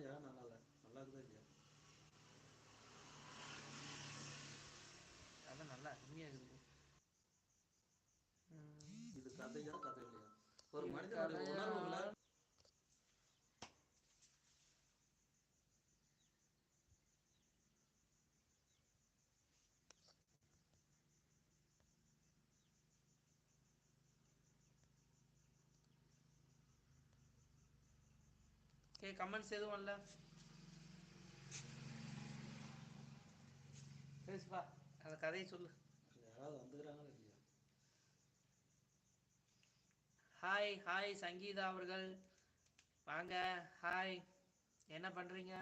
கதையா நல்லா இல்லை. நல்லா இருக்குதா இல்லையா? அதான் நல்லா அருமையா இருக்குது. இது கதையா? கதை இல்லையா? ஒரு மனிதனுடைய? ஓகே கமெண்ட்ஸ் எதுவும் இல்ல? பேசுப்பா அந்த கதையை சொல்லு. யாராவது வந்துக்கிறாங்களா இல்லையா? ஹாய் ஹாய் சங்கீதா அவர்கள். வாங்க ஹாய் என்ன பண்றீங்க?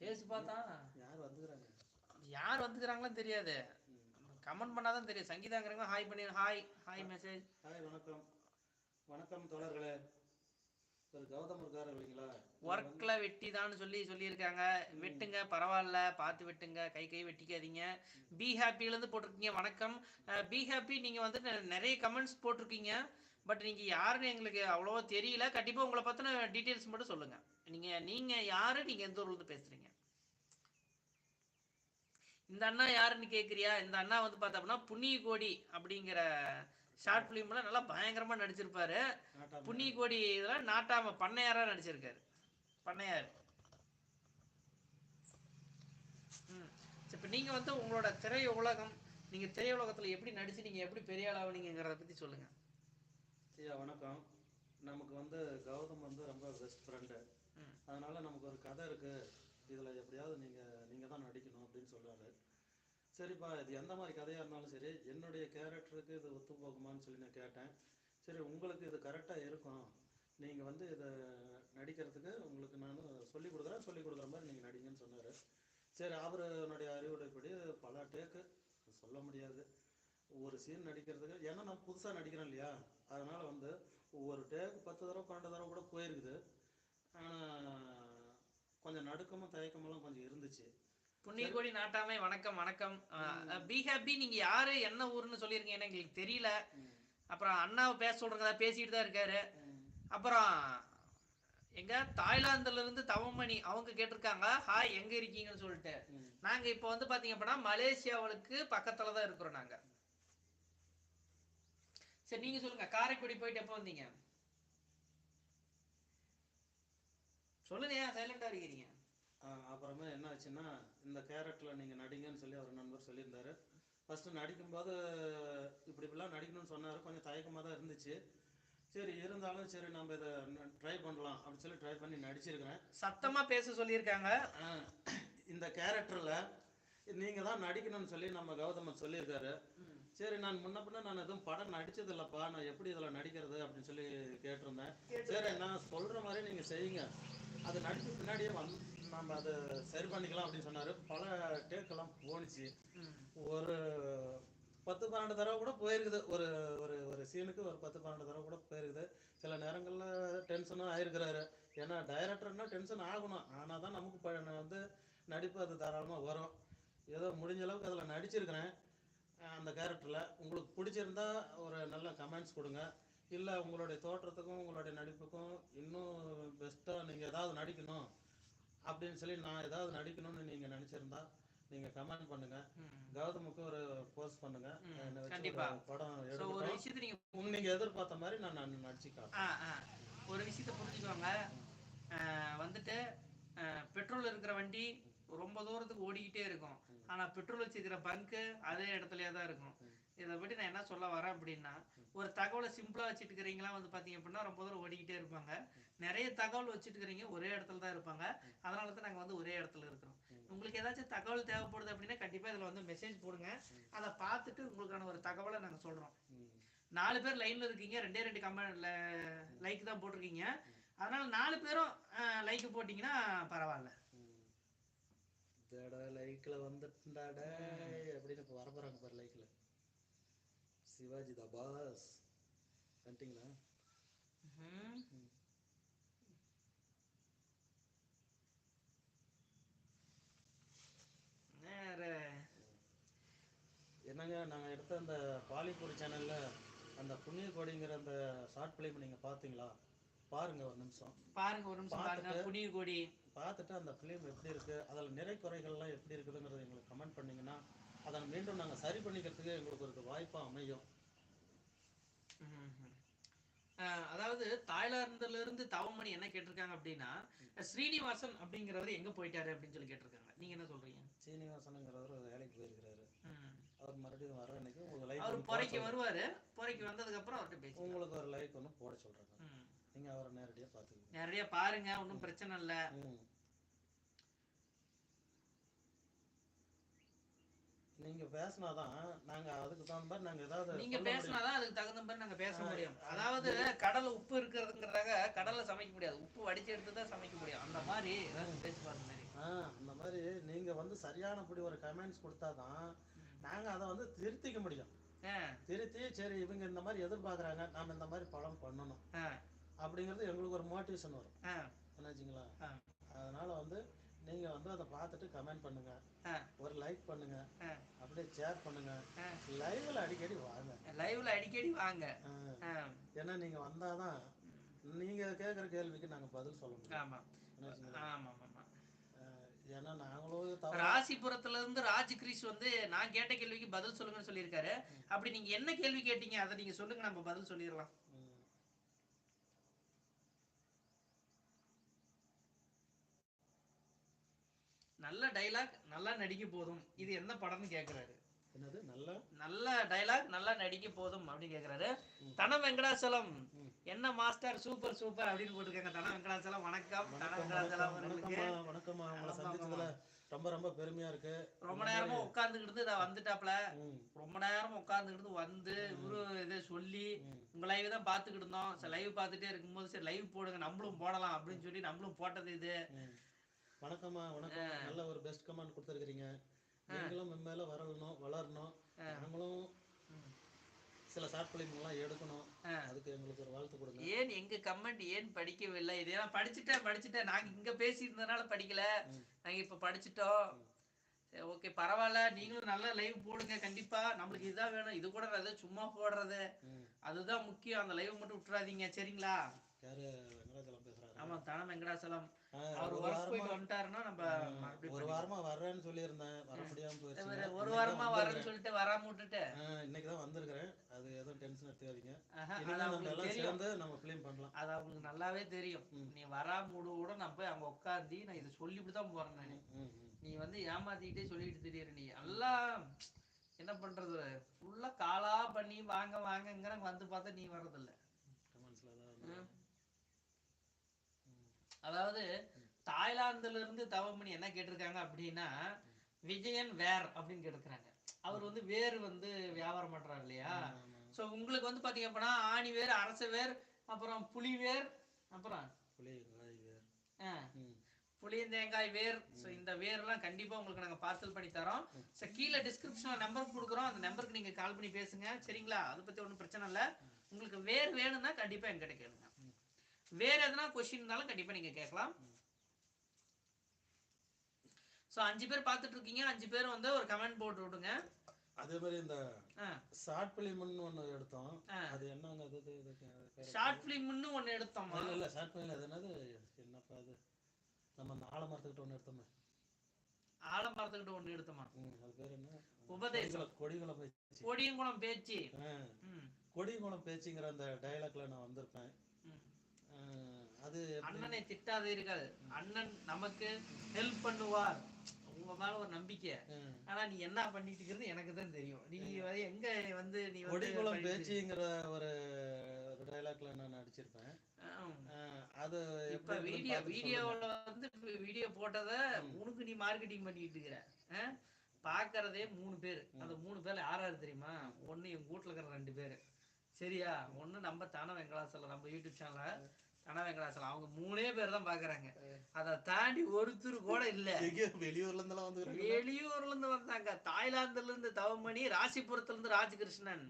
பேசு பார்த்தா? யார் வந்துக்கிறாங்க? யார் வந்துக்கிறாங்களோ தெரியாது. கமெண்ட் பண்ணாதான் தெரியும். சங்கீதாங்கிறவங்க ஹாய் பண்ணி ஹாய் ஹாய் மெசேஜ் ஹாய் வணக்கம். வணக்கம் தோழர்களே. ஒரு கௌதம் இருக்காரு இல்லைங்களா ஒர்க்ல வெட்டிதான்னு சொல்லி சொல்லியிருக்காங்க. வெட்டுங்க பரவாயில்ல. பார்த்து வெட்டுங்க. கை கை வெட்டிக்காதீங்க. பி ஹாப்பிலேருந்து போட்டிருக்கீங்க. வணக்கம். பி ஹாப்பி நீங்க வந்து நிறைய கமெண்ட்ஸ் போட்டிருக்கீங்க. பட் நீங்க யாருன்னு எங்களுக்கு அவ்வளோவா தெரியல. கண்டிப்பா உங்களை பத்தின டீட்டெயில்ஸ் மட்டும் சொல்லுங்க. நீங்க நீங்க யாரு? நீங்க எந்த ஊர்ல இருந்து பேசுறீங்க? இந்த அண்ணா யாருன்னு கேக்குறியா? இந்த அண்ணா வந்து பார்த்தோம்னா புண்ணிய கோடி அப்படிங்கிற ஷார்ட் ஃபிலிம்ல நல்லா பயங்கரமா நடிச்சிருப்பாரு. புண்ணிய கோடி இதெல்லாம் நாட்டாம பண்ணையாரா நடிச்சிருக்காரு. பண்ணையார். ம். இப்ப நீங்க வந்து உங்களோட திரை உலகம் நீங்க திரை உலகத்துல எப்படி நடிச்சு நீங்க எப்படி பெரிய ஆள் ஆவீங்கிறத பத்தி சொல்லுங்க. ஐயா வணக்கம். நமக்கு வந்து கௌதம் வந்து ரொம்ப பெஸ்ட் ஃப்ரெண்டு. அதனால நமக்கு ஒரு கதை இருக்கு. இதுல எப்படியாவது நீங்க நீங்க தான் நடிக்கணும். அப்படின்னு சரிப்பா இது எந்த மாதிரி கதையா இருந்தாலும் சரி என்னுடைய கேரக்டருக்கு இது ஒத்து போகுமான்னு சொல்லி நான் கேட்டேன். சரி உங்களுக்கு இது கரெக்டா இருக்கும். நீங்க வந்து இதை நடிக்கிறதுக்கு உங்களுக்கு நான் சொல்லி கொடுக்குறேன் சொல்லி கொடுக்குற மாதிரி நீங்க நடிங்கன்னு சொன்னாரு. சரி அவருடைய அறிவுரைப்படி பல டேக்கு சொல்ல முடியாது. ஒரு சீன் நடிக்கிறதுக்கு ஏன்னா நான் புதுசாக நடிக்கிறேன் இல்லையா? அதனால் வந்து ஒவ்வொரு டேக்கு பத்து தடவை பன்னெண்டு தடவை கூட போயிருக்குது. ஆனால் கொஞ்சம் நடுக்கமும் தயக்கமெல்லாம் கொஞ்சம் இருந்துச்சு. புண்ணிய கோடி நாட்டாமை வணக்கம் வணக்கம். பி ஹாப்பி நீங்க யாரு என்ன ஊர்னு சொல்லிருக்கீங்க ஏன்னா எங்களுக்கு தெரியல. அப்புறம் அண்ணாவை பேச சொல்றதா பேசிட்டு தான் இருக்காரு. அப்புறம் எங்க தாய்லாந்துல இருந்து தவமணி அவங்க கேட்டிருக்காங்க ஹாய் எங்க இருக்கீங்கன்னு சொல்லிட்டு. நாங்க இப்போ வந்து பாத்தீங்க அப்படின்னா மலேசியாவுக்கு பக்கத்துல தான் இருக்கிறோம் நாங்க. சரி நீங்க சொல்லுங்க. காரைக்குடி போயிட்டு எப்போ வந்தீங்க? சொல்லுங்க சைலண்டா இருக்கிறீங்க அப்புறமே என்ன ஆச்சுன்னா இந்த கேரக்டர்ல நீங்க நடிங்கன்னு சொல்லி அவர் நண்பர் சொல்லியிருந்தாரு. ஃபர்ஸ்ட் நடிக்கும்போது இப்படி இப்படிலாம் நடிக்கணும்னு சொன்னாரு. கொஞ்சம் தயக்கமா தான் இருந்துச்சு. சரி இருந்தாலும் சரி நம்ம இதை ட்ரை பண்ணலாம் அப்படின்னு சொல்லி ட்ரை பண்ணி நடிச்சிருக்கிறேன். சத்தமா பேச சொல்லியிருக்காங்க. இந்த கேரக்டர்ல நீங்க தான் நடிக்கணும்னு சொல்லி நம்ம கௌதமன் சொல்லியிருக்காரு. சரி நான் முன்ன பின்ன நான் எதுவும் படம் நடிச்சது இல்லப்பா நான் எப்படி இதுல நடிக்கிறது அப்படின்னு சொல்லி கேட்டிருந்தேன். சரி நான் சொல்ற மாதிரி நீங்க செய்யுங்க. அது நடிச்ச பின்னாடியே வந்து நம்ம அதை சரி பண்ணிக்கலாம் அப்படின்னு சொன்னாரு. பல டேக்கெல்லாம் போணுச்சு. ஒரு பத்து பன்னெண்டு தடவை கூட போயிருக்குது. ஒரு ஒரு ஒரு சீனுக்கு ஒரு பத்து பன்னெண்டு தடவை கூட போயிருக்குது. சில நேரங்களில் டென்ஷனும் ஆயிருக்கிறாரு. ஏன்னா டைரக்டர்னா டென்ஷன் ஆகணும். ஆனால் தான் நமக்கு ப- வந்து நடிப்பு அது தாராளமாக வரும். ஏதோ முடிஞ்ச அளவுக்கு அதில் நடிச்சிருக்கிறேன் அந்த கேரக்டரில் உங்களுக்கு பிடிச்சிருந்தா ஒரு நல்ல கமெண்ட்ஸ் கொடுங்க. இல்லை உங்களுடைய தோற்றத்துக்கும் உங்களுடைய நடிப்புக்கும் இன்னும் பெஸ்ட்டாக நீங்கள் ஏதாவது நடிக்கணும். அப்படின்னு சொல்லி நான் ஏதாவது நடிக்கணும்னு நீங்கள் நினச்சிருந்தா நீங்கள் கமெண்ட் பண்ணுங்க. கௌதமுக்கு ஒரு போஸ்ட் பண்ணுங்க. கண்டிப்பா. படம் ஒரு விஷயத்தை நீங்க நீங்க எதிர்பார்த்த மாதிரி நான் நான் நடிச்சு காட்டுறேன் ஆ, ஆ. ஒரு விஷயத்த புரிஞ்சுக்கோங்க. வந்துட்டு பெட்ரோல் இருக்கிற வண்டி ரொம்ப தூரத்துக்கு ஓடிக்கிட்டே இருக்கும். ஆனா பெட்ரோல் வச்சிருக்கிற பங்கு அதே இடத்துலயே தான் இருக்கும். இதை பற்றி நான் என்ன சொல்ல வரேன் அப்படின்னா ஒரு தகவலை சிம்பிளா வச்சுட்டு இருக்கிறீங்களா வந்து பாத்தீங்க அப்படின்னா ரொம்ப தூரம் ஓடிக்கிட்டே இருப்பாங்க. நிறைய தகவல் வச்சுட்டு இருக்கிறீங்க ஒரே இடத்துல தான் இருப்பாங்க. அதனால தான் நாங்க வந்து ஒரே இடத்துல இருக்கிறோம். உங்களுக்கு ஏதாச்சும் தகவல் தேவைப்படுது அப்படின்னா கண்டிப்பா இதுல வந்து மெசேஜ் போடுங்க. அதை பார்த்துட்டு உங்களுக்கான ஒரு தகவலை நாங்க சொல்றோம். நாலு பேர் லைன்ல இருக்கீங்க ரெண்டே ரெண்டு கமெண்ட் லைக் தான் போட்டிருக்கீங்க. அதனால நாலு பேரும் லைக் போட்டீங்கன்னா பரவாயில்ல. லைக்ல வந்துட்டாட அப்படின்னு வர போறாங்க பாரு லைக்ல சிவாஜி த பாஸ். வந்துட்டீங்களா? என்னங்க நாங்க எடுத்த அந்த பாலிபூரி சேனல்ல அந்த புண்ணிய கோடிங்கிற அந்த ஷார்ட் ஃபிலிம் நீங்க பாத்தீங்களா பாருங்க ஒரு நிமிஷம். பாருங்க ஒரு நிமிஷம் பாருங்க புனிய கோடி. பார்த்துட்டு அந்த ஃபிலிம் எப்படி இருக்கு அதில் நிறை குறைகள்லாம் எப்படி இருக்குதுங்கிறத எங்களுக்கு கமெண்ட் பண்ணீங்கன்னா அதை மீண்டும் நாங்கள் சரி பண்ணிக்கிறதுக்கு எங்களுக்கு ஒரு வாய்ப்பா அமையும். அதாவது தாய்லாந்துல இருந்து தவமணி என்ன கேட்டிருக்காங்க அப்படின்னா ஸ்ரீனிவாசன் அப்படிங்கிறவர் எங்க போயிட்டாரு அப்படின்னு சொல்லி கேட்டிருக்காங்க. நீங்க என்ன சொல்றீங்க? சீனிவாசனுங்கிறவர் வேலைக்கு போயிருக்கிறாரு. அவர் மறுபடியும் வர அன்னைக்கு உங்களுக்கு அவர் லைக் பொறைக்கு வருவாரு. பொறைக்கு வந்ததுக்கு அப்புறம் அவர்கிட்ட பேசி உங்களுக்கு ஒரு லைக் ஒன்று போட சொல்றாங்க. நீங்க அவரை நேரடியாக பார்த்துக்கோங்க. நிறைய பாருங்க ஒன்றும் பிரச்சனை இல்ல. நீங்க பேசினாதான் நாங்க அதுக்கு தகுந்த மாதிரி நாங்க ஏதாவது நீங்க. பேசினாதான் அதுக்கு தகுந்த மாதிரி நாங்க பேச முடியும். அதாவது கடல்ல உப்பு இருக்கிறதுங்கிறதாக கடல்ல சமைக்க முடியாது. உப்பு வடிச்சு எடுத்து தான் சமைக்க முடியும். அந்த மாதிரி ஏதாவது பேசி பாருங்க அந்த மாதிரி நீங்க வந்து சரியானபடி ஒரு கமெண்ட்ஸ் கொடுத்தாதான் நாங்க அதை வந்து திருத்திக்க முடியும். திருத்தி சரி இவங்க இந்த மாதிரி எதிர்பார்க்கறாங்க நாம இந்த மாதிரி படம் பண்ணணும். அப்படிங்கிறது எங்களுக்கு ஒரு மோட்டிவேஷன் வரும். ஆ. அதனால வந்து நீங்க வந்து அதை பார்த்துட்டு கமெண்ட் பண்ணுங்க. ஒரு லைக் பண்ணுங்க. அப்படியே ஷேர் பண்ணுங்க. லைவ்ல அடிக்கடி வாங்க. லைவ்ல அடிக்கடி வாங்க. ஏன்னா நீங்க வந்தாதான் நீங்க கேட்குற கேள்விக்கு நாங்க பதில் சொல்ல முடியும். ஆமா? ஆமா ஆமா ஏன்னா நாங்களும் ராசிபுரத்துல இருந்து ராஜ் கிரீஷ் வந்து நான் கேட்ட கேள்விக்கு பதில் சொல்லுங்கன்னு சொல்லியிருக்காரு. அப்படி நீங்க என்ன கேள்வி கேட்டீங்க அதை நீங்க சொல்லுங்க நம்ம பதில் சொல்லிடலாம் ம். நல்ல டைலாக் நல்லா நடிக்க போதும். இது என்ன படம்னு கேக்குறாரு. என்னது? நல்ல? நல்ல டைலாக் நல்லா நடிக்க போதும் அப்படின்னு கேக்குறாரு. தன வெங்கடாச்சலம் ம். என்ன மாஸ்டர் சூப்பர் சூப்பர் அப்படின்னு போட்டிருக்காங்க. தன வெங்கடாச்சலம் வணக்கம். தன வணக்கம் வெங்கடாச்சலம் வணக்கம் ரொம்ப ரொம்ப பெருமையா இருக்கு. ரொம்ப நேரமா உட்கார்ந்துக்கிட்டு நான் வந்துட்டாப்ல. ரொம்ப நேரம் உட்கார்ந்துக்கிட்டு வந்து இவரு இதை சொல்லி. உங்க லைவ் தான் பார்த்துக்கிட்டு இருந்தோம். லைவ் பார்த்துட்டே இருக்கும்போது சரி லைவ் போடுங்க. நம்மளும் போடலாம் அப்படின்னு சொல்லி நம்மளும் போட்டது இது. வணக்கம்மா வணக்கம். நல்ல ஒரு பெஸ்ட் கமெண்ட் கொடுத்துருக்கீங்க நீங்களும் மென்மேல வரணும் வளரணும். நாங்களும். சில எல்லாம் எடுக்கணும். அதுக்கு எங்களுக்கு ஒரு வாழ்த்து கொடுங்க. ஏன் எங்க கமெண்ட் ஏன் படிக்கவில்லை? இதெல்லாம் படிச்சுட்டேன் படிச்சுட்டேன். நாங்க இங்க பேசி இருந்ததுனால படிக்கல. நாங்க இப்ப படிச்சுட்டோம். ஓகே பரவாயில்ல. நீங்களும் நல்ல லைவ் போடுங்க கண்டிப்பா. நம்மளுக்கு இதுதான் வேணும். இது கூட அது சும்மா போடுறது. அதுதான் முக்கியம். அந்த லைவ் மட்டும் விட்டுறாதீங்க. சரிங்களா? யாரு வெங்கடாச்சலம் பேசுறாரு? ஆமா தனம் அவர் ஒரு வாரமா வர்றேன்னு சொல்லியிருந்தேன். வர முடியாம ஒரு- வாரமா வரேன்னு. சொல்லிட்டு வராம விட்டுட்டு. இன்னைக்கு தான் வந்திருக்கிறேன். அது எதுவும் டென்ஷன் எடுத்துக்காதீங்க. ஆஹா, அது இனிமே நம்ம அவங்களுக்கு எல்லாம் தெரியும். சேர்ந்து நம்ம ஃபிலிம் பண்ணலாம். அது அவங்களுக்கு நல்லாவே தெரியும். நீ வராம கூட நான் போய் அங்க உட்காந்து நான் இதை சொல்லிவிட்டு தான் போறேன் நானு. நீ வந்து ஏமாத்திக்கிட்டே சொல்லிட்டு திடீர் நீ எல்லாம் என்ன பண்றது? ஃபுல்லா காலா பண்ணி வாங்க வாங்கங்கிற வந்து பார்த்தா நீ வர்றதில்ல. கமெண்ட்ஸ்ல. அதாவது தாய்லாந்துல இருந்து தவமணி என்ன கேட்டிருக்காங்க அப்படின்னா விஜயன் வேர் அப்படின்னு கேட்டிருக்காங்க அவர் வந்து வேர் வந்து வியாபாரம் பண்றாரு இல்லையா. சோ உங்களுக்கு வந்து பாத்தீங்க அப்படின்னா ஆணி வேர் அரச வேர் அப்புறம் புலி வேர் அப்புறம். புளியந்தேங்காய் வேர். ஸோ இந்த வேர்லாம் கண்டிப்பா உங்களுக்கு நாங்க பார்சல் பண்ணி தரோம். ஸோ கீழே டிஸ்கிரிப்ஷன்ல நம்பர் கொடுக்குறோம். அந்த நம்பருக்கு நீங்க கால் பண்ணி பேசுங்க. சரிங்களா? அதை பத்தி ஒன்றும் பிரச்சனை இல்லை. உங்களுக்கு வேர் வேணும்னா கண்டிப்பா எங்கிட்ட கேளுங்க. வேற எதனா கொஸ்டின் இருந்தாலும் கண்டிப்பா நீங்க கேட்கலாம். ஸோ அஞ்சு பேர் பார்த்துட்டு இருக்கீங்க அஞ்சு பேர் வந்து ஒரு கமெண்ட் போட்டு விடுங்க. அதே மாதிரி இந்த ஷார்ட் பிலிம்னு ஒண்ணு எடுத்தோம். அது என்னங்க அது? ஷார்ட் ஃபிலிம்னு ஒன்று எடுத்தோமா. இல்ல இல்ல ஷார்ட் பிலிம் அது என்னது? என்னப்பா அது? நம்ம அந்த ஆலமரத்துக்கிட்ட ஒண்ணு எடுத்தோமே. ஆலமரத்துக்கிட்ட ஒன்று எடுத்தோமா? அது பேர் என்ன? உபதேசம். கொடிகுளம் பேச்சு. கொடியங்குளம் பேச்சு. ஆ, ம், கொடிகுளம் பேச்சுங்கிற அந்த டயலாக்ல நான் வந்திருப்பேன். அது அண்ணனை திட்டாதீர்கள். அண்ணன் நமக்கு ஹெல்ப் பண்ணுவார். உங்க மேல ஒரு நம்பிக்கை. ஆனா நீ என்ன பண்ணிட்டு இருக்கிறது எனக்கு தான் தெரியும். நீ எங்க வந்து நீ பண்ணிட்டு பேச்சுங்கிற ஒரு டயலாக்ல நான் நடிச்சிருப்பேன். அது இப்ப வீடியோ வீடியோல வந்து வீடியோ போட்டத உனக்கு நீ மார்க்கெட்டிங் பண்ணிட்டு இருக்கிற? பாக்குறதே மூணு பேர். அந்த மூணு பேர்ல யார் யாரு தெரியுமா? ஒண்ணு எங்க வீட்டுல இருக்கிற ரெண்டு பேரு. சரியா? ஒண்ணு நம்ம தன வெங்கடாசலம் நம்ம யூடியூப் சேனல்ல தன வெங்கடாசலம் அவங்க மூணே பேர் தான் பாக்குறாங்க. அதை தாண்டி ஒருத்தர் கூட இல்ல. வெளியூர்ல இருந்தெல்லாம் வந்து வெளியூர்ல இருந்து வந்தாங்க தாய்லாந்துல இருந்து தவமணி ராசிபுரத்துல இருந்து ராஜகிருஷ்ணன்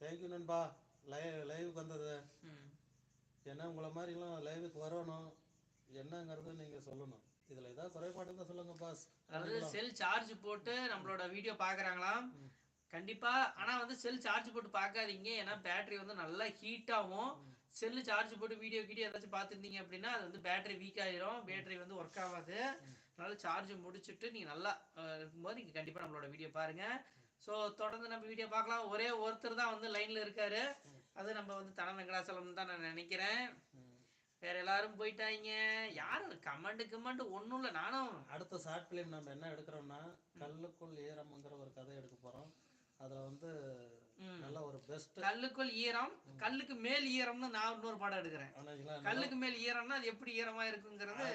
தேங்க்யூ நண்பா. லைவ் லைவுக்கு வந்தது. ஏன்னா உங்களை மாதிரிலாம் லைவுக்கு வரணும்? என்னங்கிறது நீங்க சொல்லணும். இதுல ஏதாவது குறைபாடு இருந்தா சொல்லுங்க பாஸ் அதாவது செல் சார்ஜ் போட்டு நம்மளோட வீடியோ பாக்குறாங்களாம். கண்டிப்பா. ஆனா வந்து செல் சார்ஜ் போட்டு பார்க்காதீங்க ஏன்னா பேட்டரி வந்து நல்லா ஹீட் ஆகும். செல்லு சார்ஜ் போட்டு வீடியோ கீடியோ ஏதாச்சும் பார்த்துருந்தீங்க அப்படின்னா அது வந்து பேட்டரி வீக் ஆயிரும். பேட்டரி வந்து ஒர்க் ஆகாது. அதனால சார்ஜ் முடிச்சுட்டு நீங்க நல்லா இருக்கும்போது நீங்க கண்டிப்பா நம்மளோட வீடியோ பாருங்க. ஸோ தொடர்ந்து நம்ம வீடியோ பார்க்கலாம். ஒரே ஒருத்தர் தான் வந்து லைன்ல இருக்காரு. அது நம்ம வந்து தன வெங்கடாசலம் தான் நான் நினைக்கிறேன். வேற எல்லாரும் போயிட்டாங்க. யாரும் கமெண்ட் கமெண்ட் ஒண்ணும் இல்ல. நானும். அடுத்த ஷார்ட் பிலிம் நம்ம என்ன எடுக்கிறோம்னா கல்லுக்குள் ஈரம்ங்கிற ஒரு கதை எடுக்க போறோம். அதுல வந்து. நல்ல ஒரு பெஸ்ட் கல்லுக்குள் ஈரம் கல்லுக்கு மேல் ஈரம்னு நான் இன்னொரு பாடம் எடுக்கிறேன். கல்லுக்கு மேல் ஈரம்னா அது எப்படி ஈரமா இருக்குங்கிறது?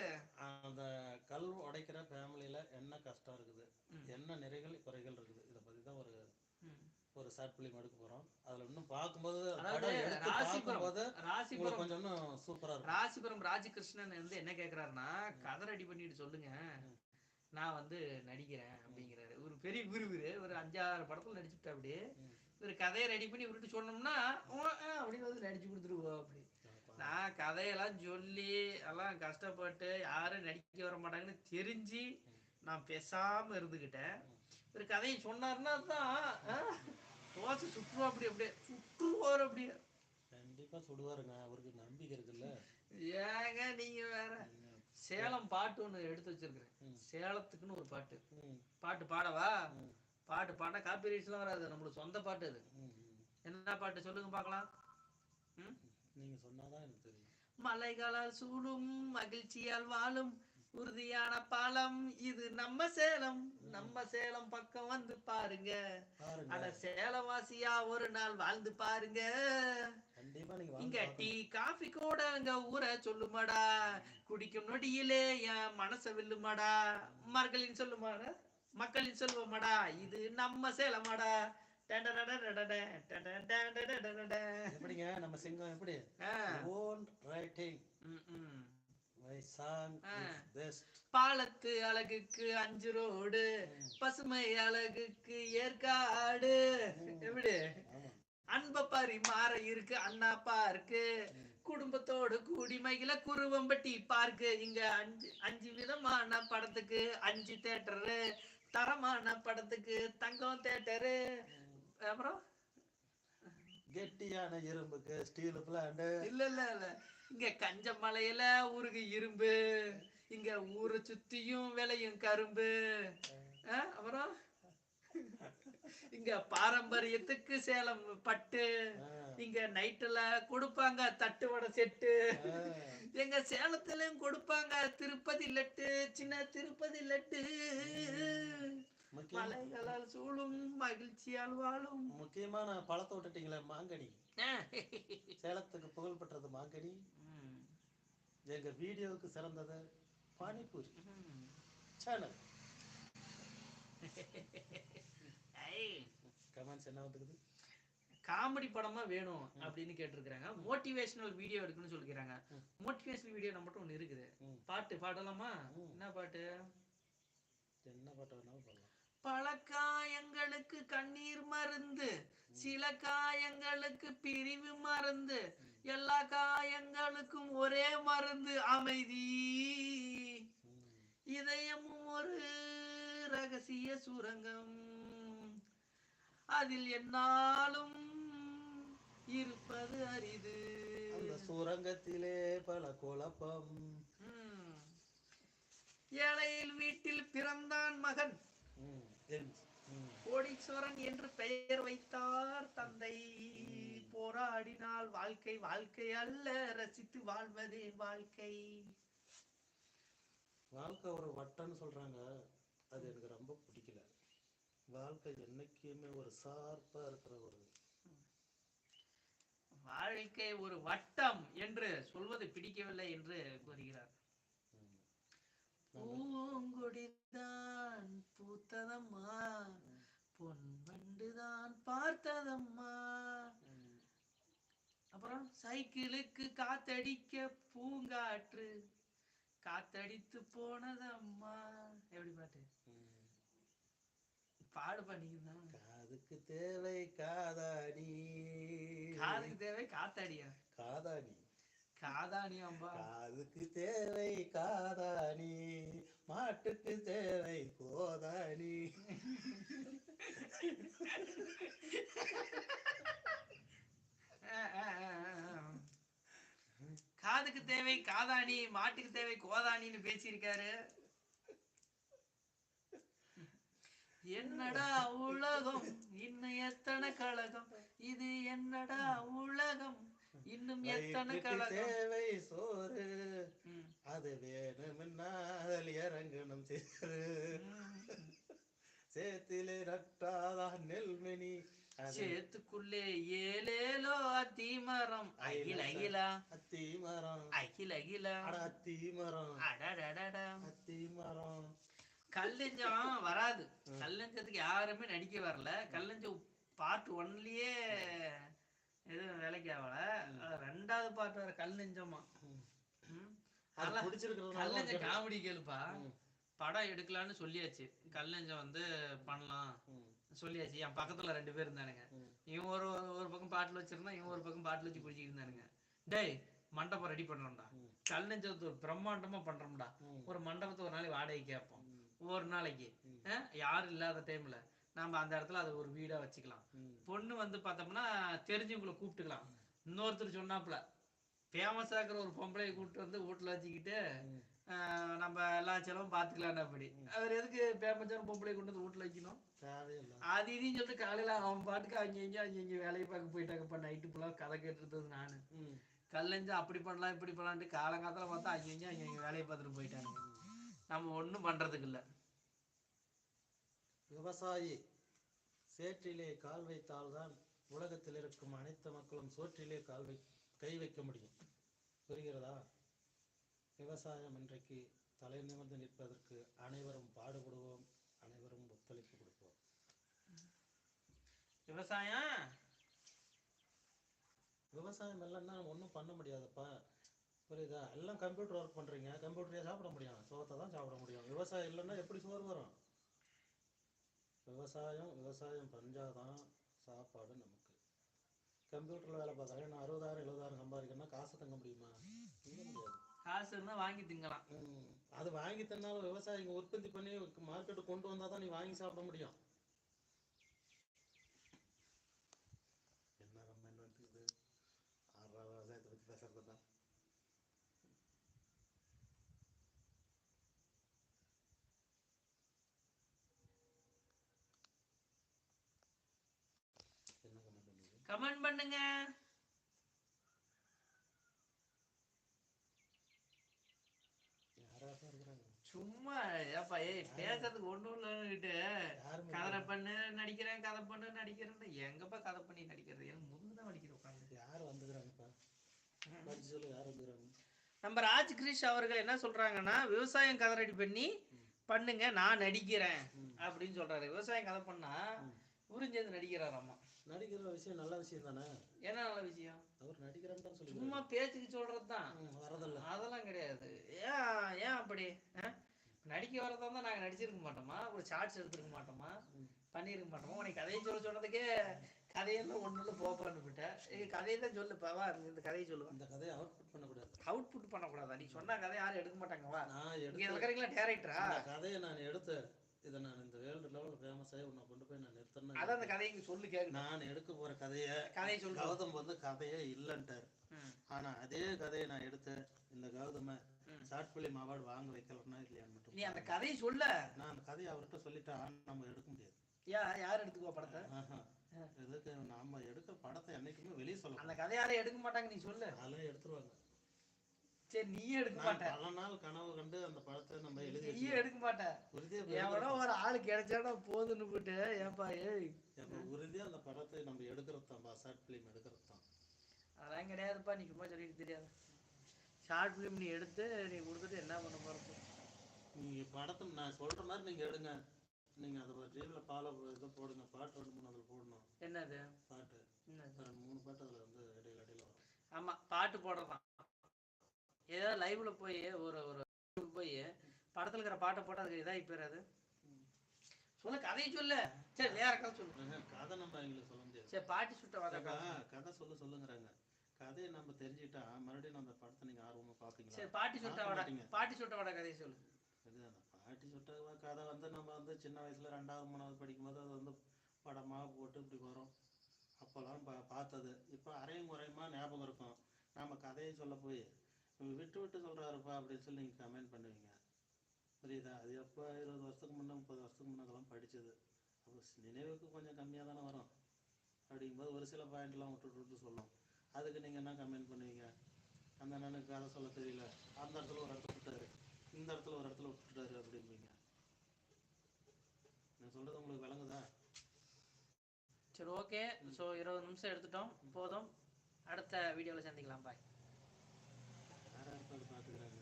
அந்த கல் உடைக்கிற ஃபேமிலியில என்ன கஷ்டம் இருக்குது. என்ன நிறைகள் குறைகள் இருக்குது? இதை பத்தி தான் ஒரு. ஒரு ஷார்ட் பிலிம் எடுக்க போறோம். அதுல இன்னும் பார்க்கும்போது ராசிபுரம் ராசிபுரம். கொஞ்சம் இன்னும் சூப்பரா ராசிபுரம் ராஜகிருஷ்ணன் வந்து என்ன கேக்குறாருன்னா கதை ரெடி பண்ணிட்டு சொல்லுங்க. நான் வந்து நடிக்கிறேன் அப்படிங்கிறாரு. ஒரு பெரிய விறுவிறு. ஒரு அஞ்சாறு படத்துல நடிச்சுட்டா அப்படி. ஒரு கதையை ரெடி பண்ணி விட்டுட்டு சொன்னோம்னா அப்படின்னு வந்து நடிச்சு கொடுத்துருவோம் அப்படி. நான் கதையெல்லாம் சொல்லி எல்லாம் கஷ்டப்பட்டு யாரும் நடிக்க வர மாட்டாங்கன்னு தெரிஞ்சு நான் பேசாம இருந்துக்கிட்டேன் ஒரு கதையை சொன்னாருன்னா தான் தோசை சுற்றுவா அப்படி அப்படியே சுற்றுவார் அப்படியே. கண்டிப்பா சுடுவாருங்க. அவருக்கு நம்பிக்கை இருக்குல்ல. ஏங்க நீங்க வேற. சேலம் பாட்டு ஒண்ணு எடுத்து வச்சிருக்கிறேன். சேலத்துக்குன்னு ஒரு பாட்டு. பாட்டு பாடவா? பாட்டு பாட காப்பி ரைட்ஸ்லாம் வராது. நம்மளுக்கு சொந்த பாட்டு அது. என்ன பாட்டு சொல்லுங்க பார்க்கலாம்? நீங்க சொன்னாதான் எனக்கு தெரியும். மலைகளால் சூழும் மகிழ்ச்சியால் வாழும் உறுதியான பாலம் இது நம்ம சேலம். நம்ம சேலம் பக்கம் வந்து பாருங்க. அட சேலவாசியா ஒரு நாள் வாழ்ந்து பாருங்க. இங்க டீ காஃபி கூட அங்க ஊரை சொல்லுமாடா. குடிக்கும் நொடியிலே என் மனச வில்லுமாடா. மர்களின் சொல்லுமாடா. மக்களின் சொல்லுவோமாடா. இது நம்ம சேலமாடா. எப்படிங்க? நம்ம சிங்கம் எப்படி? ஓன் ரைட்டிங் பாலத்து அழகுக்கு அஞ்சு ரோடு பசுமை அழகுக்கு ஏற்காடு. எப்படி? அன்ப பரிமாற இருக்கு அண்ணா பார்க்கு. குடும்பத்தோடு கூடி மகிழ குருவம்பட்டி பார்க்கு. இங்க அஞ்சு அஞ்சு விதமான படத்துக்கு அஞ்சு தேட்டரு தரமான படத்துக்கு தங்கம் தேட்டரு. அப்புறம்? கெட்டியான இரும்புக்கு ஸ்டீல் பிளான்ட் இல்ல இல்ல இல்ல. இங்க கஞ்சமலையில ஊருக்கு இரும்பு இங்க ஊரை சுத்தியும் விளையும் கரும்பு. அப்புறம் இங்க பாரம்பரியத்துக்கு சேலம் பட்டு இங்க நைட்டுல கொடுப்பாங்க தட்டு வடை செட்டு. எங்க சேலத்துலயும் கொடுப்பாங்க திருப்பதி லட்டு சின்ன திருப்பதி லட்டு. மலைகளால் சூழும் மகிழ்ச்சியால் வாழும் முக்கியமான பழத்தை விட்டுட்டீங்களே மாங்கனி. சேலத்துக்கு புகழ் பெற்றது மாங்கனி. எங்க வீடியோவுக்கு சிறந்தது பானிபூரி. சேனல். கமெண்ட்ஸ் என்ன வந்துக்குது காமெடி படமா வேணும் அப்படின்னு கேட்டிருக்கிறாங்க மோட்டிவேஷனல் வீடியோ எடுக்கணும்னு சொல்லிக்கிறாங்க. மோட்டிவேஷனல் வீடியோ நம்மகிட்ட ஒண்ணு இருக்குது. பாட்டு பாடலாமா. என்ன பாட்டு என்ன பாட்டு வேணாலும் பல காயங்களுக்கு கண்ணீர் மருந்து சில காயங்களுக்கு பிரிவு மருந்து எல்லா காயங்களுக்கும் ஒரே மருந்து அமைதி. இதயமும் ஒரு ரகசிய சுரங்கம் அதில் என்னாலும் இருப்பது அரிது அந்த சுரங்கத்திலே பல குழப்பம். ஏழையில் வீட்டில் பிறந்தான் மகன். கோடீஸ்வரன் என்று பெயர் வைத்தார் தந்தை. போராடினால் வாழ்க்கை வாழ்க்கை அல்ல ரசித்து வாழ்வதே வாழ்க்கை. வாழ்க்கை ஒரு வட்டம்னு சொல்றாங்க. அது எனக்கு ரொம்ப பிடிக்கல. வாழ்க்கை என்னைக்குமே ஒரு சார்பா இருக்கிற ஒரு வாழ்க்கை ஒரு வட்டம் என்று சொல்வது பிடிக்கவில்லை என்று கூறுகிறார். பூங்கொடிதான் பூத்ததம்மா. பொன்வண்டுதான் பார்த்ததம்மா. அப்புறம் சைக்கிளுக்கு காத்தடிக்க பூங்காற்று காத்தடித்து போனதம்மா. எப்படி பாட்டு. பாடு பண்ணிக்குதான் காதுக்கு தேவை காதாடி. காதுக்கு தேவை காத்தாடியா? காதாடி. காதானியாம்பா காதுக்கு தேவை அஹ், அஹ், அஹ். காதுக்கு தேவை காதாணி மாட்டுக்கு தேவை கோதாணின்னு பேசியிருக்காரு. என்னடா உலகம்? இன்னும் எத்தனை கழகம்? இது என்னடா உலகம்? இன்னும் எத்தனை கழகம்? தேவை சோறு. அது வேணும்னால் இறங்கணும் சேரு. சேத்திலே நட்டாதான் நெல்மணி சேத்துக்குள்ளே ஏலேலோ அத்திமரம். அகில அகிலா. அத்தி மரம் அகில அகிலா. அட அத்தி மரம் அடடடடா. அத்தி மரம் கல்லஞ்சம் வராது. கல்லஞ்சத்துக்கு யாருமே நடிக்க வரல. கல்லஞ்சம் பார்ட் ஒன்லயே எதுவும் வேலைக்கு ஆகல. ரெண்டாவது பார்ட் வர கல்லஞ்சமா. ம். கல்லஞ்சம் காமெடி கேளுப்பா. படம் எடுக்கலான்னு சொல்லியாச்சு. கல்லஞ்சம் வந்து பண்ணலாம். சொல்லியாச்சு. என் பக்கத்துல ரெண்டு பேர் இருந்தானுங்க. இவன் ஒரு ஒரு பக்கம் பாட்டில் வச்சிருந்தான் இவன் ஒரு பக்கம் பாட்டில் வச்சு குடிச்சிட்டு இருந்தானுங்க. டேய் மண்டபம் ரெடி பண்றோம்டா ம். கல்லஞ்சத்து ஒரு பிரம்மாண்டமா பண்றோம்டா. ஒரு மண்டபத்தை ஒரு நாளைக்கு வாடகை கேட்போம். ஒரு நாளைக்கு. யாரும் இல்லாத டைம்ல நாம அந்த இடத்துல அது ஒரு வீடா வச்சுக்கலாம். பொண்ணு வந்து பார்த்தோம்னா தெரிஞ்சவங்களை கூப்பிட்டுக்கலாம். இன்னொருத்தர் சொன்னாப்புல ஃபேமஸ் ஆகிற ஒரு பொம்பளையை கூப்பிட்டு வந்து வீட்டுல வச்சுக்கிட்டு நம்ம எல்லா செலவும் பார்த்துக்கலாம் அப்படி. அவர் எதுக்கு ஃபேமஸான பொம்பளையை கொண்டு வந்து வீட்டுல வைக்கணும்? அது இதையும் சொல்லிட்டு காலையில அவன் பாட்டுக்கு அங்க இங்க அங்க இங்க வேலையை பார்க்க போயிட்டாங்கப்பா நைட்டு ஃபுல்லாக கதை கேட்டு இருந்தது நானு. கல்லஞ்சு அப்படி பண்ணலாம் இப்படி பண்ணலான்ட்டு காலங்காலத்துல பார்த்தா அங்க இங்க அங்க இங்க வேலையை பார்த்துட்டு போயிட்டாங்க நம்ம ஒண்ணும் பண்றதுக்கு இல்ல. விவசாயி சேற்றிலே கால் வைத்தால்தான் உலகத்தில் இருக்கும் அனைத்து மக்களும் சோற்றிலே கால் வை கை வைக்க முடியும். புரிகிறதா? விவசாயம் இன்றைக்கு தலை நிமிர்ந்து நிற்பதற்கு அனைவரும் பாடுபடுவோம் அனைவரும் ஒத்துழைப்பு கொடுப்போம். விவசாயம்? விவசாயம் இல்லைன்னா ஒன்றும் பண்ண முடியாதுப்பா. புரியுதா? எல்லாம் கம்ப்யூட்டர் ஒர்க் பண்ணுறீங்க கம்ப்யூட்டரே சாப்பிட முடியும். சோத்தை தான் சாப்பிட முடியும். விவசாயம் இல்லைன்னா எப்படி சோறு வரும்? விவசாயம் விவசாயம் பஞ்சாதான் சாப்பாடு நமக்கு கம்ப்யூட்டரில் வேலை பார்க்குறேன். நான் அறுபதாயிரம் எழுபதாயிரம் சம்பாதிக்கணும்னா காசு தங்க முடியுமா? முடியாது. காசு இருந்தா வாங்கி திங்கலாம். அது வாங்கி தந்தாலும் விவசாயிங்க உற்பத்தி பண்ணி மார்க்கெட்டுக்கு கொண்டு வந்தால் தான் நீ வாங்கி சாப்பிட முடியும். என்ன நம்ம என்ன ஆறா விவசாயத்தை பற்றி பேசுறது தான் என்ன கமெண்ட் பண்ணுங்க. சும்மா ஏப்பா ஏய் பேசுறதுக்கு ஒண்ணும் இல்லைன்னுட்டு கதை பண்ணு நடிக்கிறேன் கதை பண்ணு நடிக்கிறேன்னு எங்கப்பா கதை பண்ணி நடிக்கிறது? எனக்கு முதுகு தான் வலிக்குது உட்காந்து யார் வந்துக்கிறாங்கப்பா? சொல்லு யார் வந்துக்கிறாங்க? நம்ம ராஜ் கிரீஷ் அவர்கள் என்ன சொல்றாங்கன்னா விவசாயம் கதை ரெடி பண்ணி பண்ணுங்க நான் நடிக்கிறேன். அப்படின்னு சொல்றாரு. விவசாயம் கதை பண்ணா உறிஞ்சது நடிக்கிறாராமா? நடிக்கிற விஷயம் நல்ல விஷயம் தானே? என்ன நல்ல விஷயம்? அவர் நடிக்கிறேன்னு தான் சொல்லி சும்மா பேச்சுக்கு சொல்றதுதான் வரதில்ல. அதெல்லாம் கிடையாது. ஏன் ஏன் அப்படி? நடிக்க வரதா இருந்தா நாங்க நடிச்சிருக்க மாட்டோமா? ஒரு ஷார்ட்ஸ் எடுத்திருக்க மாட்டோமா. பண்ணியிருக்க மாட்டோமா? உனக்கு கதையை சொல்ல சொன்னதுக்கே கதையெல்லாம் ஒண்ணுல போப்பான்னு விட்டேன் கதையை தான் சொல்லுப்பா வா இந்த கதையை சொல்லுவா அந்த கதையை அவுட்புட் பண்ணக்கூடாது. அவுட்புட் பண்ணக்கூடாதா? நீ சொன்ன கதை யாரும் எடுக்க மாட்டாங்க வா. நான் இருக்கிறீங்களா டேரக்டரா கதையை நான் எடுத்து இதை நான் இந்த வேர்ல்டு லெவலில் ஃபேமஸ் ஆகி உன்னை கொண்டு போய் நான் நிறுத்தினேன் அதான் அந்த கதையை சொல்லு கேட்கணும் நான் எடுக்க போற கதையை கதையை சொல்லு கௌதம் வந்து கதையே இல்லைன்ட்டார். ஆனா அதே கதையை நான் எடுத்து இந்த கௌதம. ஷார்ட் பிலிம் அவார்டு வாங்க வைக்கலன்னா இல்லையான்னு மட்டும் நீ அந்த கதையை சொல்ல. நான் அந்த கதையை அவர்கிட்ட சொல்லிட்டேன் நம்ம எடுக்க முடியாது. யா யார் எடுத்துக்குவா படத்தை. எதுக்கு? நாம எடுக்கிற படத்தை என்னைக்குமே வெளியே அந்த சொல்லலாம் கதை யாரும் எடுக்க மாட்டாங்க நீ சொல்லு. அதெல்லாம் எடுத்துருவாங்க. சரி நீயே எடுக்க நான் மாட்ட பல நாள் கனவு கண்டு அந்த படத்தை நம்ம எழுதி நீயே. எடுக்க மாட்ட? உறுதியா எவனோ ஒரு ஆளு கிடைச்சாடா போதுன்னு போட்டு ஏப்பா ஏய். அப்ப உறுதியா அந்த படத்தை நம்ம எடுக்கிறது தான் ஷார்ட் பிலிம் எடுக்கிறது தான். அதெல்லாம் கிடையாதுப்பா நீ சும்மா சொல்லிட்டு தெரியாது. ஷார்ட் ஃபிலிம் நீ எடுத்து நீ கொடுத்துட்டு என்ன பண்ண போறப்போ நீங்க படத்தை நான் சொல்ற மாதிரி நீங்க எடுங்க. நீங்க அதை டிவில ஃபாலோ இதை போடுங்க பாட்டு ரெண்டு மூணு அதில் போடணும். என்னது? பாட்டு. மூணு பாட்டு அதில் வந்து இடையில இடையில வரும். பாட்டு போடுறதான் ஏதோ லைவ்ல போய் ஒரு ஒரு போய் படத்துல இருக்கிற பாட்டை போட்டா அதுக்கு இதாகி போயிடாது சொல்லு கதையை சொல்லு. சரி வேற கதை சொல்லு. கதை நம்ம எங்களுக்கு சொல்ல முடியாது. சரி பாட்டி சுட்ட ஏப்பா, கதை சொல்ல சொல்லுங்கிறாங்க. கதையை நம்ம தெரிஞ்சுக்கிட்டா மறுபடியும் அந்த படத்தை நீங்க ஆர்வமா பாப்பீங்களா? சரி பாட்டி சுட்ட வடை. பாட்டி சுட்ட வடை கதையை சொல்லு. அந்த பாட்டி சுட்ட கதை வந்து நம்ம வந்து சின்ன வயசுல ரெண்டாவது மூணாவது படிக்கும்போது அது வந்து படமா போட்டு இப்படி வரும். அப்போல்லாம் பா பார்த்தது. இப்போ அரையும் குறையுமா ஞாபகம் இருக்கும். நாம கதையை சொல்ல போய் விட்டு விட்டு சொல்கிறாருப்பா அப்படின்னு சொல்லி நீங்கள் கமெண்ட் பண்ணுவீங்க. புரியுதா? அது எப்போ இருபது வருஷத்துக்கு முன்னே முப்பது வருஷத்துக்கு முன்னதெல்லாம் படித்தது அப்போ நினைவுக்கு கொஞ்சம் கம்மியாக தானே வரும். அப்படிங்கும்போது ஒரு சில பாயிண்ட்லாம் விட்டு விட்டு சொல்லும். அதுக்கு நீங்கள் என்ன கமெண்ட் பண்ணுவீங்க? அந்த அண்ணனுக்கு கதை சொல்ல தெரியல. அந்த இடத்துல ஒரு இடத்துல விட்டாரு. இந்த இடத்துல ஒரு இடத்துல விட்டுட்டாரு அப்படிம்பீங்க. நான் சொல்கிறது உங்களுக்கு விளங்குதா? சரி ஓகே ஸோ இருபது நிமிஷம் எடுத்துட்டோம். போதும். அடுத்த வீடியோவில் சந்திக்கலாம். பாய் யாரா இருப்பாரு பார்த்துக்கிறாங்க